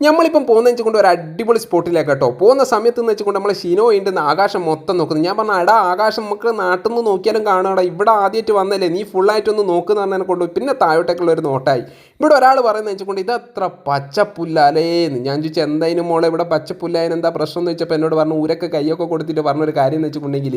നമ്മളിപ്പം പോകുന്ന വെച്ചുകൊണ്ട് ഒരു അടിപൊളി സ്പോട്ടിലേക്ക് കേട്ടോ. പോകുന്ന സമയത്ത് എന്ന് വെച്ചുകൊണ്ട് നമ്മൾ ഷിനോ ഉണ്ടെന്ന് ആകാശം മൊത്തം നോക്കുന്നു. ഞാൻ പറഞ്ഞ എടാ ആകാശം നമുക്ക് നാട്ടിൽ നിന്ന് നോക്കിയാലും കാണാടാ. ഇവിടെ ആദ്യമായിട്ട് വന്നല്ലേ നീ ഫുള്ളായിട്ടൊന്ന് നോക്കുന്ന പറഞ്ഞതിനെ കൊണ്ട് പിന്നെ താഴോട്ടേക്കുള്ള ഒരു നോട്ടായി. ഇവിടെ ഒരാൾ പറയുന്നത് വെച്ചുകൊണ്ട് ഇത് അത്ര പച്ചപ്പുല്ലാലേന്ന്. ഞാൻ ചോദിച്ചു എന്തായാലും മോളെ ഇവിടെ പച്ചപ്പുല്ലായതിന് എന്താ പ്രശ്നം? എന്ന് വെച്ചപ്പോൾ എന്നോട് പറഞ്ഞു ഊരൊക്കെ കൈയൊക്കെ കൊടുത്തിട്ട് പറഞ്ഞൊരു കാര്യം എന്ന് വെച്ചിട്ടുണ്ടെങ്കിൽ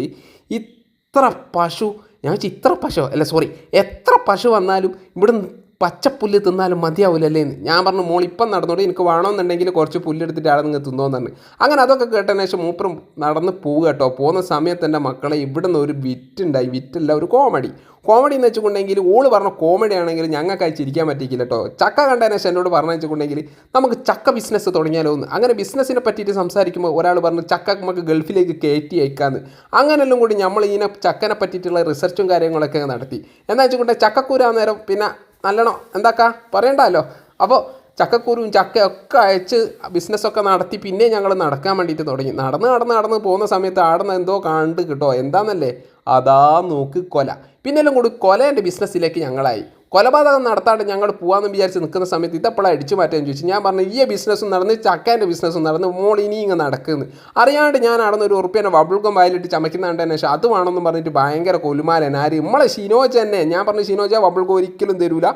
ഇത്ര പശു ഞാൻ വെച്ചാൽ ഇത്ര പശു? അല്ല സോറി എത്ര പശു വന്നാലും ഇവിടെ പച്ചപ്പുല്ല് തിന്നാലും മതിയാവില്ലല്ലേ എന്ന്. ഞാൻ പറഞ്ഞു മോൾ ഇപ്പം നടന്നോട് എനിക്ക് വേണമെന്നുണ്ടെങ്കിൽ കുറച്ച് പുല്ലെടുത്തിട്ട് ആളെ നിങ്ങൾ പറഞ്ഞു അങ്ങനെ അതൊക്കെ കേട്ടതിന് ശേഷം മൂപ്പറും നടന്ന് പോവുക കേട്ടോ. പോകുന്ന സമയത്ത് എന്റെ മക്കളെ ഇവിടെ നിന്ന് ഒരു വിറ്റുണ്ടായി. വിറ്റല്ല ഒരു കോമഡി. കോമഡി എന്ന് വെച്ചിട്ടുണ്ടെങ്കിൽ ഓൾ പറഞ്ഞ കോമഡി ആണെങ്കിൽ ഞങ്ങൾക്ക് ചിരിക്കാൻ പറ്റിക്കില്ല കേട്ടോ. ചക്ക കണ്ടതിന് ശേഷം എന്നോട് പറഞ്ഞു വെച്ചിട്ടുണ്ടെങ്കിൽ നമുക്ക് ചക്ക ബിസിനസ് തുടങ്ങിയാലോ എന്ന്. അങ്ങനെ ബിസിനസ്സിനെ പറ്റിയിട്ട് സംസാരിക്കുമ്പോൾ ഒരാൾ പറഞ്ഞു ചക്ക നമുക്ക് ഗൾഫിലേക്ക് കയറ്റി അയക്കാമെന്ന് അങ്ങനെല്ലാം കൂടി നമ്മൾ ഇതിനെ ചക്കനെ പറ്റിയിട്ടുള്ള റിസർച്ചും കാര്യങ്ങളൊക്കെ നടത്തി. എന്താ വെച്ചിട്ടുണ്ടെങ്കിൽ ചക്കക്കൂര നേരം പിന്നെ നല്ലോണം. എന്താക്കാ? പറയണ്ടല്ലോ അപ്പോൾ ചക്കക്കുരുവും ചക്കയൊക്കെ അയച്ച് ബിസിനസ്സൊക്കെ നടത്തി പിന്നെ ഞങ്ങൾ നടക്കാൻ വേണ്ടിയിട്ട് തുടങ്ങി. നടന്ന് നടന്ന് നടന്ന് പോകുന്ന സമയത്ത് ആടുന്ന എന്തോ കണ്ട് കിട്ടോ. എന്താണെന്നല്ലേ അതാ നോക്ക് കൊല. പിന്നെല്ലാം കൂടി കൊലേന്റെ ബിസിനസ്സിലേക്ക് ഞങ്ങളായി. കൊലപാതകം നടത്താണ്ട് ഞങ്ങൾ പോകാമെന്ന് വിചാരിച്ച് നിൽക്കുന്ന സമയത്ത് ഇതപ്പോഴാണ് അടിച്ചു മാറ്റാൻ ചോദിച്ചു ഞാൻ പറഞ്ഞു ഈ ബിസിനസ്സും നടന്ന് ചക്കേന്റെ ബിസിനസ്സും നടന്ന് മോൾ ഇനി ഇങ്ങനെ നടക്കുന്നു. അറിയാണ്ട് ഞാൻ നടന്ന ഒരു ഉറുപ്പ്യനെ ബബിൾഗം വായിലിട്ട് ചമയ്ക്കുന്നുണ്ട് തന്നെ പക്ഷേ അതുവാണെന്ന് പറഞ്ഞിട്ട് ഭയങ്കര കൊലുമാലൻ ആര്? നമ്മളെ ഷിനോജ് തന്നെ. ഞാൻ പറഞ്ഞു ഷിനോജ ബബിൾഗം ഒരിക്കലും തരൂല.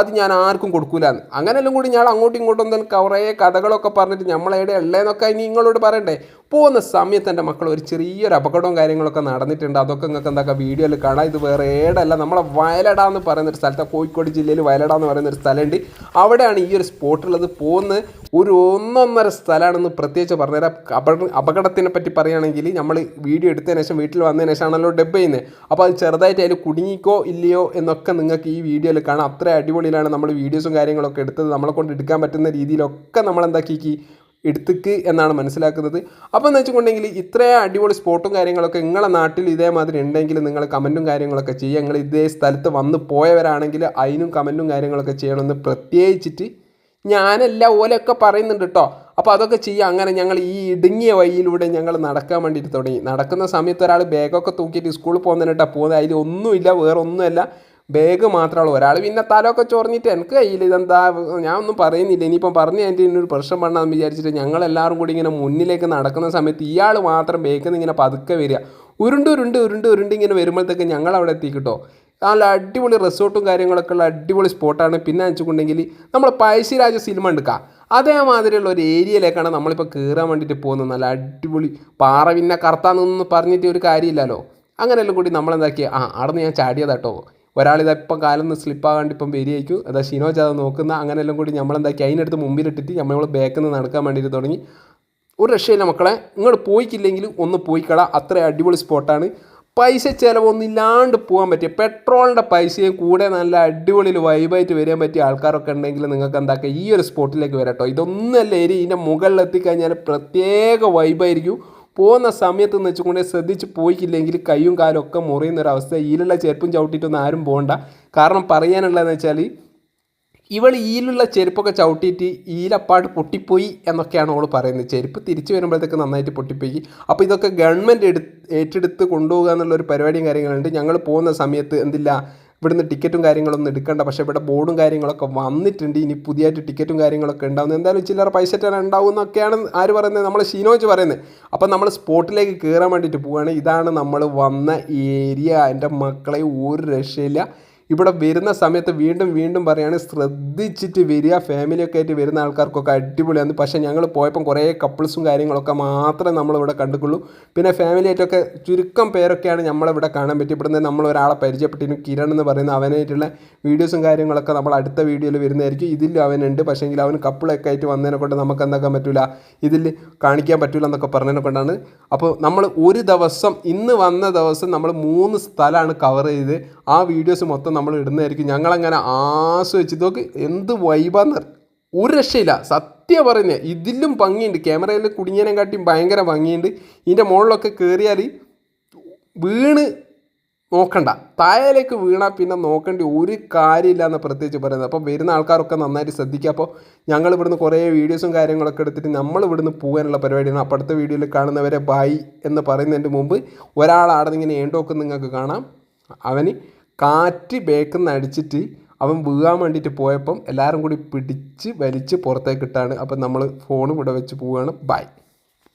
അത് ഞാൻ ആർക്കും കൊടുക്കൂലെന്ന്. അങ്ങനെല്ലാം കൂടി ഞാൻ അങ്ങോട്ടും ഇങ്ങോട്ടും തന്നെ കുറേ കഥകളൊക്കെ പറഞ്ഞിട്ട് നമ്മളെവിടെ ഉള്ളതെന്നൊക്കെ ഇനി നിങ്ങളോട് പറയണ്ടേ? പോകുന്ന സമയത്ത് എന്റെ മക്കൾ ഒരു ചെറിയൊരു അപകടവും കാര്യങ്ങളൊക്കെ നടന്നിട്ടുണ്ട്. അതൊക്കെ നിങ്ങൾക്ക് എന്താക്കുക വീഡിയോയിൽ കാണാം. ഇത് വേറെ ഏടല്ല. നമ്മളെ വയലട എന്ന് പറയുന്ന ഒരു സ്ഥലത്ത് കോഴിക്കോട് ജില്ലയിൽ വയലട എന്ന് പറയുന്ന ഒരു സ്ഥലമുണ്ട്. അവിടെയാണ് ഈ ഒരു സ്പോട്ടുള്ളത് പോകുന്ന ഒരു ഒന്നൊന്നര സ്ഥലമാണെന്ന് പ്രത്യേകിച്ച് പറഞ്ഞുതരാം. അപകട അപകടത്തിനെ പറ്റി പറയുകയാണെങ്കിൽ നമ്മൾ വീഡിയോ എടുത്തതിന് ശേഷം വീട്ടിൽ വന്നതിന് ശേഷമാണല്ലോ ഡെബ് ചെയ്യുന്നത്. അപ്പോൾ അത് ചെറുതായിട്ട് അതിൽ കുടുങ്ങിക്കോ ഇല്ലയോ എന്നൊക്കെ നിങ്ങൾക്ക് ഈ വീഡിയോയിൽ കാണാം. അത്ര അടിപൊളിയിലാണ് നമ്മൾ വീഡിയോസും കാര്യങ്ങളൊക്കെ എടുത്തത്. നമ്മളെ കൊണ്ട് എടുക്കാൻ പറ്റുന്ന രീതിയിലൊക്കെ നമ്മൾ എന്താക്കി എടുത്തിക്ക് എന്നാണ് മനസ്സിലാക്കുന്നത്. അപ്പോൾ എന്ന് വെച്ചിട്ടുണ്ടെങ്കിൽ ഇത്രയും അടിപൊളി സ്പോട്ടും കാര്യങ്ങളൊക്കെ നിങ്ങളെ നാട്ടിൽ ഇതേമാതിരി ഉണ്ടെങ്കിൽ നിങ്ങൾ കമന്റും കാര്യങ്ങളൊക്കെ ചെയ്യുക. നിങ്ങൾ ഇതേ സ്ഥലത്ത് വന്ന് പോയവരാണെങ്കിൽ അതിനും കമന്റും കാര്യങ്ങളൊക്കെ ചെയ്യണമെന്ന് പ്രത്യേകിച്ചിട്ട് ഞാനല്ല ഓലൊക്കെ പറയുന്നുണ്ട് കേട്ടോ അപ്പോൾ അതൊക്കെ ചെയ്യുക. അങ്ങനെ ഞങ്ങൾ ഈ ഇടുങ്ങിയ വഴിയിലൂടെ ഞങ്ങൾ നടക്കാൻ വേണ്ടിയിട്ട് തുടങ്ങി. നടക്കുന്ന സമയത്ത് ഒരാൾ ബാഗൊക്കെ തൂക്കിയിട്ട് സ്കൂളിൽ പോകുന്നതിനിട്ടാ പോകുന്നത്. അതിൽ ഒന്നുമില്ല വേറെ ഒന്നുമല്ല ബാഗ് മാത്രമുള്ളൂ ഒരാൾ പിന്നെ തലമൊക്കെ ചൊറിഞ്ഞിട്ട് എനിക്ക് കയ്യിൽ ഇതെന്താ? ഞാൻ ഒന്നും പറയുന്നില്ല. ഇനിയിപ്പം പറഞ്ഞു എന്റെ ഒരു പ്രശ്നം പണ്ടാന്ന് വിചാരിച്ചിട്ട് ഞങ്ങളെല്ലാവരും കൂടി ഇങ്ങനെ മുന്നിലേക്ക് നടക്കുന്ന സമയത്ത് ഇയാൾ മാത്രം ബേക്കിൽ നിന്ന് ഇങ്ങനെ പതുക്കെ വരിക. ഉരുണ്ട് ഉരുണ്ട് ഉരുണ്ട് ഉരുണ്ട് ഇങ്ങനെ വരുമ്പോഴത്തേക്ക് ഞങ്ങൾ അവിടെ എത്തി കിട്ടോ നല്ല അടിപൊളി റിസോർട്ടും കാര്യങ്ങളൊക്കെ ഉള്ള അടിപൊളി സ്പോട്ടാണ് പിന്നെ അയച്ചുകൊണ്ടെങ്കിൽ നമ്മൾ പഴശ്ശിരാജ സിനിമ എടുക്കുക അതേമാതിരിയുള്ള ഒരു ഏരിയയിലേക്കാണ് നമ്മളിപ്പോൾ കയറാൻ വേണ്ടിയിട്ട് പോകുന്നത്. നല്ല അടിപൊളി പാറ പിന്നെ കറുത്താന്നൊന്നും പറഞ്ഞിട്ട് ഒരു കാര്യമില്ലല്ലോ. അങ്ങനെയെല്ലാം കൂടി നമ്മളെന്താക്കി ആ അവിടെ നിന്ന് ഞാൻ ചാടിയതാട്ടോ. ഒരാളിതാ ഇപ്പം കാലൊന്ന് സ്ലിപ്പാകാണ്ട് ഇപ്പം വരികയായിരിക്കും അതാ ഷിനോജ് അത് നോക്കുന്ന അങ്ങനെയെല്ലാം കൂടി നമ്മളെന്താക്കി അതിനടുത്ത് മുമ്പിലിട്ടിട്ട് നമ്മൾ ബാക്കിൽ നിന്ന് നടക്കാൻ വേണ്ടിയിട്ട് തുടങ്ങി. ഒരു രക്ഷയില്ല മക്കളെ. ഇങ്ങോട്ട് പോയിക്കില്ലെങ്കിൽ ഒന്ന് പോയിക്കള. അത്ര അടിപൊളി സ്പോട്ടാണ് പൈസ ചിലവൊന്നും ഇല്ലാണ്ട് പോകാൻ പറ്റിയ പെട്രോളിന്റെ പൈസയും കൂടെ നല്ല അടിപൊളിയിൽ വൈബായിട്ട് വരാൻ പറ്റിയ ആൾക്കാരൊക്കെ ഉണ്ടെങ്കിൽ നിങ്ങൾക്ക് എന്താക്കുക ഈ ഒരു സ്പോട്ടിലേക്ക് വരാട്ടോ. ഇതൊന്നല്ല ഏരി ഇതിന്റെ മുകളിലെത്തിക്കഴിഞ്ഞാൽ പ്രത്യേക വൈബായിരിക്കും പോകുന്ന സമയത്ത് എന്ന് വെച്ചുകൊണ്ട് ശ്രദ്ധിച്ച് പോയിക്കില്ലെങ്കിൽ കൈയും കാലും ഒക്കെ മുറിയുന്നൊരവസ്ഥ ഈലുള്ള ചെരുപ്പും ചവിട്ടിയിട്ടൊന്നും ആരും പോകണ്ട കാരണം പറയാനുള്ളതെന്ന് വെച്ചാൽ ഇവൾ ഈലുള്ള ചെരുപ്പൊക്കെ ചവിട്ടിയിട്ട് ഈലപ്പാട് പൊട്ടിപ്പോയി എന്നൊക്കെയാണ് അവൾ പറയുന്നത്. ചെരുപ്പ് തിരിച്ചു വരുമ്പോഴത്തേക്ക് നന്നായിട്ട് പൊട്ടിപ്പോയി. അപ്പോൾ ഇതൊക്കെ ഗവൺമെന്റ് എടു ഏറ്റെടുത്ത് കൊണ്ടുപോകുക എന്നുള്ളൊരു പരിപാടിയും കാര്യങ്ങളുണ്ട്. ഞങ്ങൾ പോകുന്ന സമയത്ത് എന്തില്ല ഇവിടുന്ന് ടിക്കറ്റും കാര്യങ്ങളൊന്നും എടുക്കണ്ട. പക്ഷേ ഇവിടെ ബോർഡും കാര്യങ്ങളൊക്കെ വന്നിട്ടുണ്ട്. ഇനി പുതിയതായിട്ട് ടിക്കറ്റും കാര്യങ്ങളൊക്കെ ഉണ്ടാവുന്നത് എന്തായാലും ചില്ലറ പൈസ ഉണ്ടാവും എന്നൊക്കെയാണ് ആര് പറയുന്നത്? നമ്മൾ ഷീനോജ് പറയുന്നത്. അപ്പം നമ്മൾ സ്പോട്ടിലേക്ക് കയറാൻ വേണ്ടിയിട്ട് പോവുകയാണ്. ഇതാണ് നമ്മൾ വന്ന ഏരിയ. എന്റെ മക്കളെ ഒരു രക്ഷയില്ല. ഇവിടെ വരുന്ന സമയത്ത് വീണ്ടും വീണ്ടും പറയാണ് ശ്രദ്ധിച്ചിട്ട് വരിക ഫാമിലിയൊക്കെ ആയിട്ട് വരുന്ന ആൾക്കാർക്കൊക്കെ അടിപൊളിയാണ് പക്ഷേ ഞങ്ങൾ പോയപ്പം കുറേ കപ്പിൾസും കാര്യങ്ങളൊക്കെ മാത്രമേ നമ്മളിവിടെ കണ്ടുക്കുള്ളൂ. പിന്നെ ഫാമിലി ആയിട്ടൊക്കെ ചുരുക്കം പേരൊക്കെയാണ് നമ്മളിവിടെ കാണാൻ പറ്റി ഇവിടുന്ന് നമ്മൾ ഒരാളെ പരിചയപ്പെട്ടിരുന്നു കിരൺ എന്ന് പറയുന്ന അവനായിട്ടുള്ള വീഡിയോസും കാര്യങ്ങളൊക്കെ നമ്മൾ അടുത്ത വീഡിയോയിൽ വരുന്നതായിരിക്കും. ഇതിലും അവനുണ്ട്. പക്ഷേങ്കിൽ അവൻ കപ്പിളൊക്കെ ആയിട്ട് വന്നതിനെ കൊണ്ട് നമുക്ക് എന്താക്കാൻ പറ്റില്ല ഇതിൽ കാണിക്കാൻ പറ്റില്ല എന്നൊക്കെ പറഞ്ഞതിനെ കൊണ്ടാണ്. അപ്പോൾ നമ്മൾ ഒരു ദിവസം ഇന്ന് വന്ന ദിവസം നമ്മൾ മൂന്ന് സ്ഥലമാണ് കവർ ചെയ്ത് ആ വീഡിയോസ് മൊത്തം നമ്മൾ ഇടുന്നതായിരിക്കും. ഞങ്ങളങ്ങനെ ആസ്വദിച്ച് നോക്ക് എന്ത് വൈബാന്ന് ഒരു രക്ഷയില്ല. സത്യം പറയുന്നത് ഇതിലും ഭംഗിയുണ്ട്. ക്യാമറയിൽ കുടുങ്ങിയനെ കാട്ടിയും ഭയങ്കര ഭംഗിയുണ്ട്. ഇതിന്റെ മുകളിലൊക്കെ കയറിയാൽ വീണ് നോക്കണ്ട. താഴേലേക്ക് വീണാൽ പിന്നെ നോക്കേണ്ട ഒരു കാര്യമില്ല എന്ന് പ്രത്യേകിച്ച് പറയുന്നത്. അപ്പോൾ വരുന്ന ആൾക്കാരൊക്കെ നന്നായിട്ട് ശ്രദ്ധിക്കുക. അപ്പോൾ ഞങ്ങൾ ഇവിടുന്ന് കുറേ വീഡിയോസും കാര്യങ്ങളൊക്കെ എടുത്തിട്ട് നമ്മൾ ഇവിടുന്ന് പോകാനുള്ള പരിപാടിയാണ്. അപ്പോൾ അടുത്ത വീഡിയോയിൽ കാണുന്നവരെ ബായി എന്ന് പറയുന്നതിന്റെ മുമ്പ് ഇങ്ങനെ ഏണ്ടോക്ക് നിങ്ങൾക്ക് കാണാം. അവന് കാറ്റ് ബേക്കിൽ നിന്ന് അടിച്ചിട്ട് അവൻ വീഴാൻ വേണ്ടിയിട്ട് പോയപ്പം എല്ലാവരും കൂടി പിടിച്ച് വലിച്ച് പുറത്തേക്ക് ഇട്ടാണ്. അപ്പം നമ്മൾ ഫോണും ഇവിടെ വെച്ച് പോവുകയാണ്. ബൈ